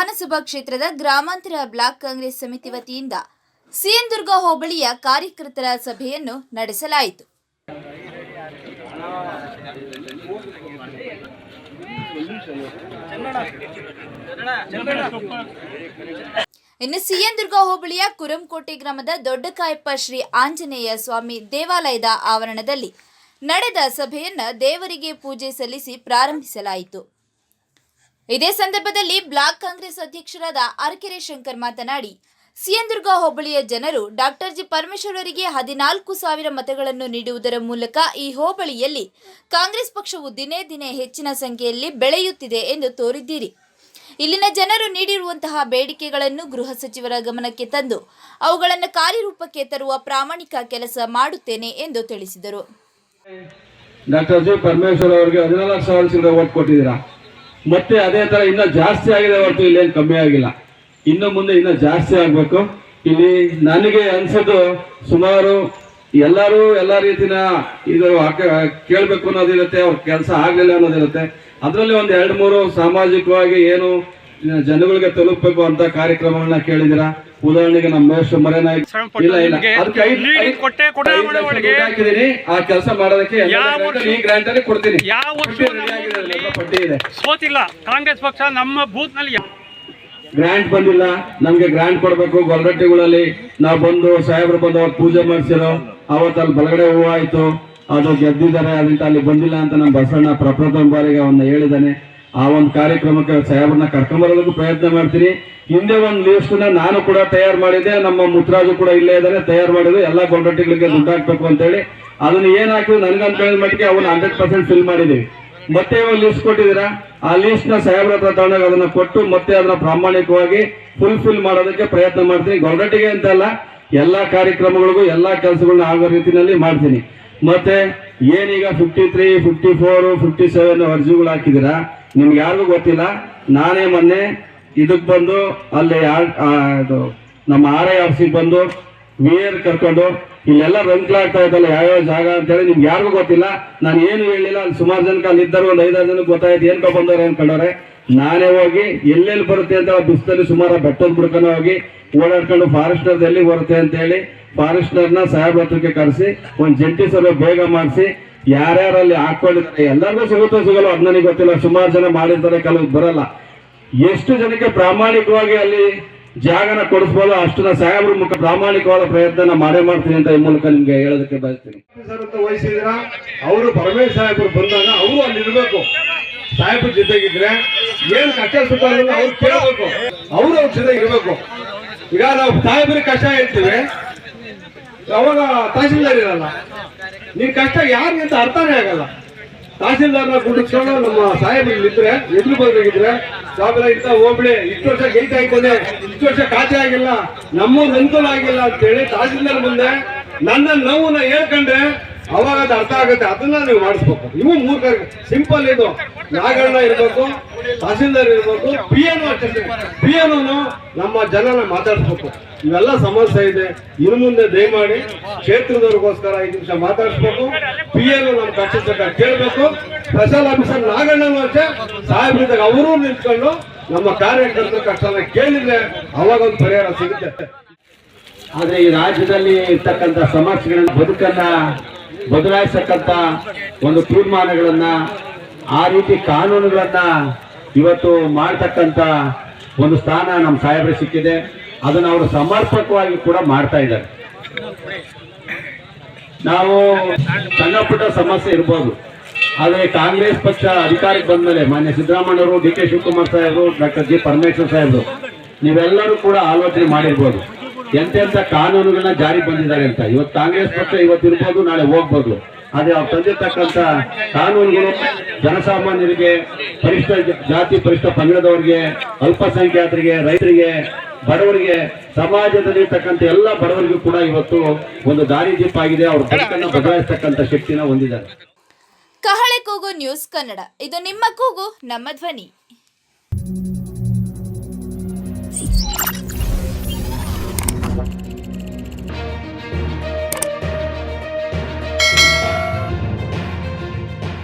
ವಿಧಾನಸಭಾ ಕ್ಷೇತ್ರದ ಗ್ರಾಮಾಂತರ ಬ್ಲಾಕ್ ಕಾಂಗ್ರೆಸ್ ಸಮಿತಿ ವತಿಯಿಂದ ಸಿಎನ್ದುರ್ಗ ಹೋಬಳಿಯ ಕಾರ್ಯಕರ್ತರ ಸಭೆಯನ್ನು ನಡೆಸಲಾಯಿತು. ಇನ್ನು ಸಿಎನ್ದುರ್ಗ ಹೋಬಳಿಯ ಕುರಂಕೋಟೆ ಗ್ರಾಮದ ದೊಡ್ಡಕಾಯಪ್ಪ ಶ್ರೀ ಆಂಜನೇಯ ಸ್ವಾಮಿ ದೇವಾಲಯದ ಆವರಣದಲ್ಲಿ ನಡೆದ ಸಭೆಯನ್ನು ದೇವರಿಗೆ ಪೂಜೆ ಸಲ್ಲಿಸಿ ಪ್ರಾರಂಭಿಸಲಾಯಿತು. ಇದೇ ಸಂದರ್ಭದಲ್ಲಿ ಬ್ಲಾಕ್ ಕಾಂಗ್ರೆಸ್ ಅಧ್ಯಕ್ಷರಾದ ಅರಕೆರೆ ಶಂಕರ್ ಮಾತನಾಡಿ ಸಿಎನ್ದುರ್ಗ ಹೋಬಳಿಯ ಜನರು ಡಾಕ್ಟರ್ ಜಿ ಪರಮೇಶ್ವರ್ ಅವರಿಗೆ ಹದಿನಾಲ್ಕು ಸಾವಿರ ಮತಗಳನ್ನು ನೀಡುವುದರ ಮೂಲಕ ಈ ಹೋಬಳಿಯಲ್ಲಿ ಕಾಂಗ್ರೆಸ್ ಪಕ್ಷವು ದಿನೇ ದಿನೇ ಹೆಚ್ಚಿನ ಸಂಖ್ಯೆಯಲ್ಲಿ ಬೆಳೆಯುತ್ತಿದೆ ಎಂದು ತೋರಿದ್ದೀರಿ. ಇಲ್ಲಿನ ಜನರು ನೀಡಿರುವಂತಹ ಬೇಡಿಕೆಗಳನ್ನು ಗೃಹ ಸಚಿವರ ಗಮನಕ್ಕೆ ತಂದು, ಅವುಗಳನ್ನು ಕಾರ್ಯರೂಪಕ್ಕೆ ತರುವ ಪ್ರಾಮಾಣಿಕ ಕೆಲಸ ಮಾಡುತ್ತೇನೆ ಎಂದು ತಿಳಿಸಿದರು. ಡಾಕ್ಟರ್ ಜಿ ಪರಮೇಶ್ವರ್ ಅವರಿಗೆ ಹದಿನಾಲ್ಕು ಸಾವಿರ ಕೊಟ್ಟಿದ್ದೀರಾ? ಮತ್ತೆ ಅದೇ ತರ ಇನ್ನ ಜಾಸ್ತಿ ಆಗಿದೆ ಹೊರತು ಇಲ್ಲೇನು ಕಮ್ಮಿ ಆಗಿಲ್ಲ. ಇನ್ನು ಮುಂದೆ ಇನ್ನ ಜಾಸ್ತಿ ಆಗ್ಬೇಕು. ಇಲ್ಲಿ ನನಗೆ ಅನ್ಸೋದು ಸುಮಾರು ಎಲ್ಲರೂ ಎಲ್ಲ ರೀತಿನ ಇದು ಕೇಳ್ಬೇಕು ಅನ್ನೋದಿರುತ್ತೆ, ಅವ್ರ ಕೆಲಸ ಆಗ್ಲಿಲ್ಲ ಅನ್ನೋದಿರುತ್ತೆ. ಅದರಲ್ಲಿ ಒಂದ್ ಎರಡು ಮೂರು ಸಾಮಾಜಿಕವಾಗಿ ಏನು ಜನಗಳಿಗೆ ತಲುಪಬೇಕು ಅಂತ ಕಾರ್ಯಕ್ರಮಗಳನ್ನ ಕೇಳಿದಿರ ಉದಾಹರಣೆಗೆ ನಮ್ಮ ಮಹೇಶ್ ಮರೆನಾಯ್ಕ ಇಲ್ಲ ಇಲ್ಲ. ಅದಕ್ಕೆ ಹಾಕಿದೀನಿ ಆ ಕೆಲಸ ಮಾಡೋದಕ್ಕೆ ಈ ಗ್ರಾಂಟ್ ಅಲ್ಲಿ ಕೊಡ್ತೀನಿ. ಪಟ್ಟಿ ಇದೆ. ಸೋತಿಲ್ಲ. ಕಾಂಗ್ರೆಸ್ ಪಕ್ಷ ನಮ್ಮ ಬೂತ್ನಲ್ಲಿ ಗ್ರಾಂಟ್ ಬಂದಿಲ್ಲ. ನಮ್ಗೆ ಗ್ರಾಂಟ್ ಕೊಡ್ಬೇಕು. ಗೊಲ್ರಟ್ಟಿಗಳಲ್ಲಿ ನಾವು ಬಂದು ಸಾಹೇಬ್ರು ಬಂದು ಅವ್ರು ಪೂಜೆ ಮಾಡಿಸಿರೋ ಅವತ್ತು ಅಲ್ಲಿ ಬಲಗಡೆ ಹೂವು ಆಯ್ತು ಅದು ಗೆದ್ದಿದ್ದಾರೆ. ಅದರಿಂದ ಅಲ್ಲಿ ಬಂದಿಲ್ಲ ಅಂತ ನಮ್ಮ ಬಸಣ್ಣ ಪ್ರಪ್ರಥಮ ಬಾರಿಗೆ ಅವನ್ನ ಹೇಳಿದ್ದಾನೆ. ಆ ಒಂದು ಕಾರ್ಯಕ್ರಮಕ್ಕೆ ಸಾಹೇಬ್ರನ್ನ ಕರ್ಕೊಂಬರೋದಕ್ಕೂ ಪ್ರಯತ್ನ ಮಾಡ್ತೀನಿ. ಹಿಂದೆ ಒಂದು ಲಿಸ್ಟ್ನ ನಾನು ಕೂಡ ತಯಾರು ಮಾಡಿದ್ದೆ, ನಮ್ಮ ಮುತ್ರಾಜು ಕೂಡ ಇಲ್ಲೇ ಇದ್ದಾರೆ ತಯಾರು ಮಾಡಿದ್ರು, ಎಲ್ಲ ಕಾಂಟ್ರಾಕ್ಟ್ಗಳಿಗೆ ದುಡ್ಡು ಹಾಕ್ಬೇಕು ಅಂತ ಹೇಳಿ ಅದನ್ನ ಏನ್ ಹಾಕಿದ್ರು ನನ್ಗಂತ ಹೇಳಿದ ಮಟ್ಟಿಗೆ ಅವನ್ನ ಹಂಡ್ರೆಡ್ ಪರ್ಸೆಂಟ್ ಫಿಲ್ ಮಾಡಿದೀವಿ ಮತ್ತೆ ಒಂದು ಲಿಸ್ಟ್ ಕೊಟ್ಟಿದ್ದೀರಾ? ಆ ಲಿಸ್ಟ್ನ ಸಾಹೇಬ್ರ ಹತ್ರ ತಗೊಂಡಾಗ ಅದನ್ನ ಕೊಟ್ಟು ಮತ್ತೆ ಅದನ್ನ ಪ್ರಾಮಾಣಿಕವಾಗಿ ಫುಲ್ಫಿಲ್ ಮಾಡೋದಕ್ಕೆ ಪ್ರಯತ್ನ ಮಾಡ್ತೀನಿ. ಗೊಲ್ರಟ್ಟಿಗೆ ಅಂತ ಅಲ್ಲ ಎಲ್ಲಾ ಕಾರ್ಯಕ್ರಮಗಳಿಗೂ, ಎಲ್ಲಾ ಕೆಲಸಗಳನ್ನ ಆಗೋ ರೀತಿಯಲ್ಲಿ ಮಾಡ್ತೀನಿ. ಮತ್ತೆ ಏನೀಗ fifty three fifty four fifty seven ಅರ್ಜಿಗಳು ಹಾಕಿದ್ದೀರಾ? ನಿಮ್ಗೆ ಯಾರಿಗೂ ಗೊತ್ತಿಲ್ಲ. ನಾನೇ ಮೊನ್ನೆ ಇದಕ್ಕೆ ಬಂದು ಅಲ್ಲಿ ನಮ್ಮ ಆರ್ ಐ ಆಫೀಸಿಗೆ ಬಂದು ಮೇಯರ್ ಕರ್ಕೊಂಡು ಇಲ್ಲೆಲ್ಲ ರಂಕ್ಲಾಗ್ತಾ ಇದ್ದಲ್ಲ ಯಾವ್ಯಾವ ಜಾಗ ಅಂತ ಹೇಳಿ ನಿಮ್ಗೆ ಯಾರಿಗೂ ಗೊತ್ತಿಲ್ಲ. ನಾನು ಏನು ಹೇಳಿಲ್ಲ ಅಲ್ಲಿ ಸುಮಾರು ಜನಕ್ಕೆ ಅಲ್ಲಿ ಇದ್ದರು, ಒಂದು ಐದಾರು ಜನಕ್ಕೆ ಗೊತ್ತಾಯ್ತು ಏನ್ಕೊ ಬಂದವ್ರೆ ಅನ್ಕೊಂಡವ್ರೆ ನಾನೇ ಹೋಗಿ ಎಲ್ಲೆಲ್ಲಿ ಬರುತ್ತೆ ಅಂತ ಬಿಸಿಲಲ್ಲಿ ಸುಮಾರು ಬೆಟ್ಟದ ಬುಡ್ಕನ ಹೋಗಿ ಓಡಾಡ್ಕೊಂಡು ಫಾರೆಸ್ಟರ್ ಎಲ್ಲಿ ಬರುತ್ತೆ ಅಂತ ಹೇಳಿ ಫಾರೆಸ್ಟರ್ನ ಸಾಹೇಬ್ ಹತ್ರಕ್ಕೆ ಕರೆಸಿ, ಒಂದು ಜಂಟಿ ಸಭೆ ಬೇಗ ಮಾಡಿಸಿ ಯಾರ್ಯಾರು ಅಲ್ಲಿ ಹಾಕೊಂಡಿದ್ದಾರೆ ಎಲ್ಲರಿಗೂ ಸಿಗುತ್ತೋ ಸಿಗಲ್ಲ ಅದು ನನಗೆ ಗೊತ್ತಿಲ್ಲ. ಸುಮಾರು ಜನ ಮಾಡಿರ್ತಾರೆ ಕೆಲವು ಬರಲ್ಲ. ಎಷ್ಟು ಜನಕ್ಕೆ ಪ್ರಾಮಾಣಿಕವಾಗಿ ಅಲ್ಲಿ ಜಾಗನ ಕೊಡಿಸ್ಬೋದು ಅಷ್ಟು ನಾ ಸಾಹೇಬ್ರ ಮುಖ ಪ್ರಾಮಾಣಿಕವಾದ ಪ್ರಯತ್ನ ಮಾಡೇ ಮಾಡ್ತೀನಿ ಅಂತ ಈ ಮೂಲಕ ನಿಮ್ಗೆ ಹೇಳೋದಕ್ಕೆ ಬಯಸ್ತೀನಿ. ವಹಿಸಿದ್ರ ಅವರು ಪರಮೇಶ್ ಸಾಹೇಬರು ಬಂದಾಗ ಅವರು ಅಲ್ಲಿ ಇರ್ಬೇಕು. ಸಾಹೇಬ್ರ ಜೊತೆಗಿದ್ರೆ ಏನ್ ಕಷ್ಟ ಸುಖ ಅವ್ರು ಕೇಳಬೇಕು. ಅವರು ಅವ್ರ ಜೊತೆ ಇರ್ಬೇಕು. ಈಗ ನಾವು ಸಾಹೇಬ್ರಿಗೆ ಕಷ್ಟ ಹೇಳ್ತೀವಿ. ಅವಾಗ ತಹಸೀಲ್ದಾರ್ ಇರಲ್ಲ. ನೀನ್ ಕಷ್ಟ ಯಾರಿಗೆ ಅಂತ ಅರ್ಥನೇ ಆಗಲ್ಲ. ತಹಸೀಲ್ದಾರ್ನ ಗುಡಿಸ್ಕೊಂಡು ನಮ್ಮ ಸಾಹೇಬ್ ಇಲ್ಲಿದ್ರೆ, ಎದುರು ಬರ್ಬೇಕಿದ್ರೆ ಸಾವಿರ ಇಂತ ಹೋಗ್ಬಿಡಿ, ಇಷ್ಟು ವರ್ಷ ಗೈತ ಆಯ್ತದೆ ಇಷ್ಟು ವರ್ಷ ಖಾತೆ ಆಗಿಲ್ಲ ನಮ್ಮೂರ್ ಅನುಕೂಲ ಆಗಿಲ್ಲ ಅಂತೇಳಿ ತಹಸೀಲ್ದಾರ್ ಮುಂದೆ ನನ್ನ ನೋವನ್ನ ಹೇಳ್ಕೊಂಡ್ರೆ ಅವಾಗ ಅದು ಅರ್ಥ ಆಗುತ್ತೆ, ಅದನ್ನ ನೀವು ಮಾಡಿಸ್ಬೇಕು. ಇವು ಮೂರ್ ಸಿಂಪಲ್ ಇದು. ನಾಗಣ್ಣ ಇರ್ಬೇಕು ತಹಸೀಲ್ದಾರ್ ಇರ್ಬೇಕು ಪಿ ಎನ್ ಪಿ ಎನ್ ನಮ್ಮ ಜನನ ಮಾತಾಡಿಸ್ಬೇಕು. ಇವೆಲ್ಲ ಸಮಸ್ಯೆ ಇದೆ. ಇನ್ನು ಮುಂದೆ ದಯಮಾಡಿ ಕ್ಷೇತ್ರದವ್ರಿಗೋಸ್ಕರ ಐದು ನಿಮಿಷ ಮಾತಾಡಿಸ್ಬೇಕು. ಪಿ ಎನ್ ನಮ್ಮ ಕೇಳ್ಬೇಕು ಕೇಳಬೇಕು. ಸ್ಪೆಷಲ್ ಆಫೀಸರ್ ನಾಗಣ್ಣನು ಅಷ್ಟೇ. ಸಾಹೇಬ್ರಿದ್ದಾಗ ಅವರೂ ನಿಂತ್ಕೊಂಡು ನಮ್ಮ ಕಾರ್ಯಕರ್ತರ ಕಷ್ಟನ ಕೇಳಿದ್ರೆ ಅವಾಗ ಒಂದು ಪರಿಹಾರ ಸಿಗುತ್ತೆ. ಆದ್ರೆ ಈ ರಾಜ್ಯದಲ್ಲಿ ಇರ್ತಕ್ಕಂಥ ಸಮಸ್ಯೆಗಳನ್ನ ಬದುಕನ್ನ ಬದಲಾಯಿಸತಕ್ಕಂತ ಒಂದು ತೀರ್ಮಾನಗಳನ್ನ, ಆ ರೀತಿ ಕಾನೂನುಗಳನ್ನ ಇವತ್ತು ಮಾಡ್ತಕ್ಕಂತ ಒಂದು ಸ್ಥಾನ ನಮ್ಮ ಸಾಹೇಬರಿಗೆ ಸಿಕ್ಕಿದೆ. ಅದನ್ನು ಅವರು ಸಮರ್ಪಕವಾಗಿ ಕೂಡ ಮಾಡ್ತಾ ಇದ್ದಾರೆ. ನಾವು ಸಣ್ಣ ಪುಟ್ಟ ಸಮಸ್ಯೆ ಇರ್ಬೋದು. ಆದರೆ ಕಾಂಗ್ರೆಸ್ ಪಕ್ಷ ಅಧಿಕಾರಕ್ಕೆ ಬಂದ್ಮೇಲೆ ಮಾನ್ಯ ಸಿದ್ದರಾಮಯ್ಯವರು ಡಿ ಕೆ ಶಿವಕುಮಾರ್ ಸಾಹೇಬರು, ಡಾಕ್ಟರ್ ಜಿ ಪರಮೇಶ್ವರ್ ಸಾಹೇಬರು, ನೀವೆಲ್ಲರೂ ಕೂಡ ಆಲೋಚನೆ ಮಾಡಿರ್ಬೋದು. ಎಂತೆಂತ ಕಾನೂನುಗಳನ್ನ ಜಾರಿ ಬಂದಿದ್ದಾರೆ ಅಂತ. ಇವತ್ತು ಕಾಂಗ್ರೆಸ್ ಪಕ್ಷ ಇವತ್ತು ಇರ್ಬೋದು, ನಾಳೆ ಹೋಗ್ಬೋದು. ಆದ್ರೆ ಅವ್ರು ತಂದಿರ್ತಕ್ಕಂಥ ಕಾನೂನುಗಳು ಜನಸಾಮಾನ್ಯರಿಗೆ, ಪರಿಷ್ಠ ಜಾತಿ ಪರಿಷ್ಠ ಪಂಗಡದವರಿಗೆ, ಅಲ್ಪಸಂಖ್ಯಾತರಿಗೆ, ರೈತರಿಗೆ, ಬಡವರಿಗೆ, ಸಮಾಜದಲ್ಲಿ ಇರ್ತಕ್ಕಂಥ ಎಲ್ಲ ಬಡವರಿಗೂ ಕೂಡ ಇವತ್ತು ಒಂದು ದಾರಿ ದೀಪ ಆಗಿದೆ. ಅವ್ರ ಬದುಕನ್ನು ಬದಲಾಯಿಸ್ತಕ್ಕಂಥ ಶಕ್ತಿನ ಹೊಂದಿದ್ದಾರೆ. ಕಹಳೆ ಕೂಗು ನ್ಯೂಸ್ ಕನ್ನಡ. ಇದು ನಿಮ್ಮ ಕೂಗು, ನಮ್ಮ ಧ್ವನಿ.